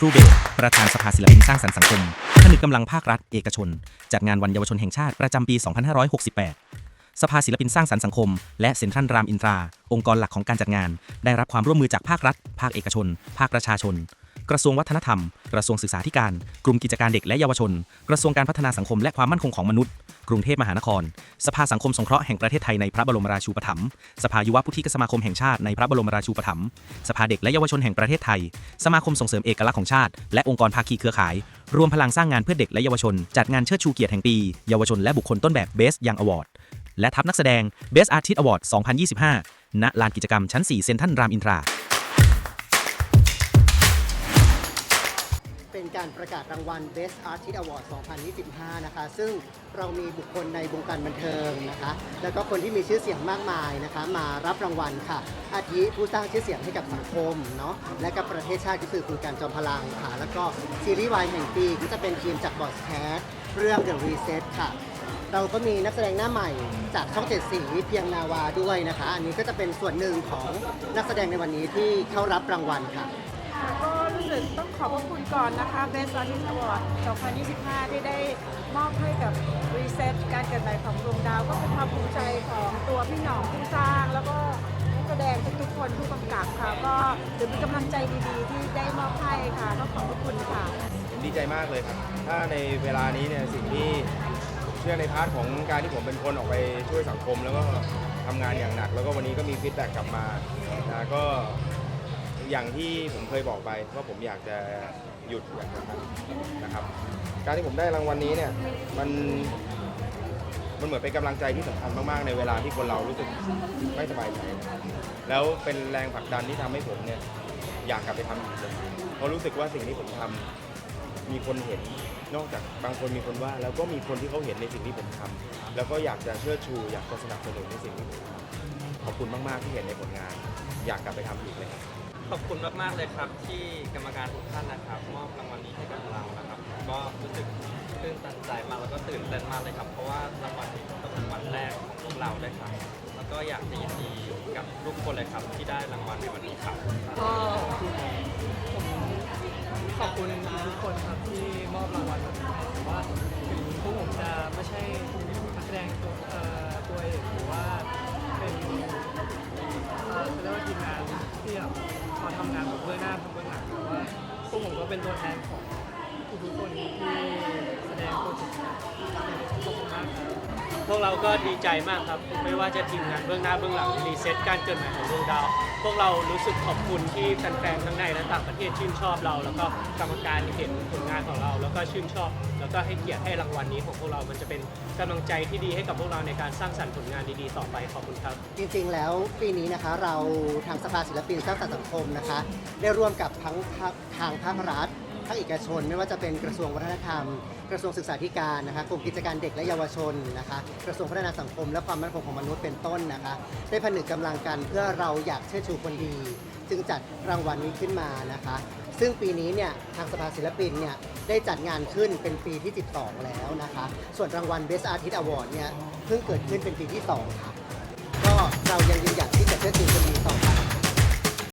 ครูเบศประธานสภาศิลปินสร้างสรรค์สังคมผนึกกำลังภาครัฐเอกชน จัดงานวันเยาวชนแห่งชาติประจำปี 2568 สภาศิลปินสร้างสรรค์สังคม และเซ็นทรัลรามอินทรา องค์กรหลักของการจัดงาน ได้รับความร่วมมือจากภาครัฐ ภาคเอกชน ภาคประชาชน กระทรวงวัฒนธรรม กระทรวงศึกษาธิการ กลุ่มกิจการเด็กและเยาวชน กระทรวงการพัฒนาสังคมและความมั่นคงของมนุษย์ กรุงเทพมหานคร สภาสังคมสงเคราะห์แห่งประเทศไทยในพระบรมราชูปถัมภ์ สภายุวพุทธิกสมาคมแห่งชาติในพระบรมราชูปถัมภ์ สภาเด็กและเยาวชนแห่งประเทศไทย สมาคมส่งเสริมเอกลักษณ์ของชาติ และองค์กรภาคีเครือข่าย รวมพลังสร้างงานเพื่อเด็กและเยาวชน จัดงานเชิดชูเกียรติแห่งปี เยาวชนและบุคคลต้นแบบ Best Young Award และทัพนักแสดง Best Artist Award 2025 ณ ลานกิจกรรมชั้น 4 เซ็นทรัลรามอินทรา การประกาศรางวัล Best Artist Award 2025 นะคะ ซึ่งเรามีบุคคลในวงการบันเทิงนะคะ แล้วก็คนที่มีชื่อเสียงมากมายนะคะ มารับรางวัลค่ะ อาทิผู้สร้างชื่อเสียงให้กับสังคมเนาะ และกับประเทศชาติก็คือคุณการจอมพลังค่ะ แล้วก็ซีรีส์วายแห่งปีก็จะเป็นทีมจากบอสแคสเรื่อง The Reset ค่ะเราก็มีนักแสดงหน้าใหม่จากช่องเจ็ดสีเพียงนาวาด้วยนะคะ อันนี้ก็จะเป็นส่วนหนึ่งของนักแสดงในวันนี้ที่เข้ารับรางวัลค่ะค่ะ ก็รู้สึกต้องขอบพระคุณก่อนนะคะ Best Artist Award 2025 ที่ได้มอบให้กับ Reset การเกิดใหม่ของดวงดาว ก็เป็นความภูมิใจของตัวพี่หน่องผู้สร้าง แล้วก็นักแสดงทุกๆคนผู้กำกับค่ะ ก็ถือเป็นกำลังใจดีๆ ที่ได้มอบให้ค่ะก็ขอบพระคุณค่ะ ดีใจมากเลยครับ ถ้าในเวลานี้เนี่ยสิ่งที่เชื่อในพาร์ทของการที่ผมเป็นคนออกไปช่วยสังคม แล้วก็ทำงานอย่างหนัก แล้วก็วันนี้ก็มีฟีดแบ็กกลับมานะก็ อย่างที่ผมเคยบอกไปว่าผมอยากจะหยุดอยากจะทำนะครับ การที่ผมได้รางวัลนี้เนี่ยมันมันเหมือนเป็นกำลังใจที่สำคัญมากๆ ในเวลาที่คนเรารู้สึกไม่สบายใจ แล้วเป็นแรงผลักดันที่ทำให้ผมเนี่ยอยากกลับไปทำอีกเลยเพราะรู้สึกว่าสิ่งที่ผมทำมีคนเห็น นอกจากบางคนมีคนว่า แล้วก็มีคนที่เขาเห็นในสิ่งที่ผมทำแล้วก็อยากจะเชิดชู อยากจะสนับสนุนในสิ่งที่ผมทำขอบคุณมากๆที่เห็นในผลงาน อยากกลับไปทำอีกเลยครับ ขอบคุณมากๆเลยครับ ที่กรรมการทุกท่านนะครับมอบรางวัลนี้ให้กับเรานะครับ ก็รู้สึกตื่นตันใจมากแล้วก็ตื่นเต้นมากเลยครับ เพราะว่ารางวัลนี้เป็นรางวัลแรกของพวกเราเลยครับ แล้วก็อยากจะยินดีกับทุกคนเลยครับ ที่ได้รางวัลในวันนี้ครับก็ขอบคุณทุกคนครับที่มอบรางวัล เป็นตัวแทนของ พวกเราก็ดีใจมากครับ ไม่ว่าจะทีมงานเบื้องหน้าเบื้องหลังรีเซ็ตการเกิดใหม่ของดวงดาว พวกเรารู้สึกขอบคุณที่แฟนๆทั้งในและต่างประเทศชื่นชอบเรา แล้วก็กรรมการเห็นผลงานของเรา แล้วก็ชื่นชอบ แล้วก็ให้เกียรติให้รางวัลนี้ของพวกเรามันจะเป็นกำลังใจที่ดีให้กับพวกเราในการสร้างสรรค์ผลงานดีๆต่อไปขอบคุณครับ จริงๆ แล้วปีนี้นะคะเราทางสภาศิลปินสร้างสรรค์สังคมนะคะ ได้ร่วมกับทั้งทางภาครัฐ ภาคเอกชน ไม่ว่าจะเป็นกระทรวงวัฒนธรรม กระทรวงศึกษาธิการนะคะกลุ่มกิจการเด็กและเยาวชนนะคะกระทรวงพัฒนาสังคม และความมั่นคงของมนุษย์เป็นต้นนะคะ ได้ผนึกกำลังกันเพื่อเราอยากเชิดชูคนดี จึงจัดรางวัลนี้ขึ้นมานะคะ ซึ่งปีนี้เนี่ยทางสภาศิลปินเนี่ยได้จัดงานขึ้นเป็นปีที่ 12 แล้วนะคะ ส่วนรางวัล Best Artist Award เนี่ยเพิ่งเกิดขึ้นเป็นปีที่ 2 ค่ะ ก็เรายังยืนหยัดที่จะเชิดชูคนดีต่อไป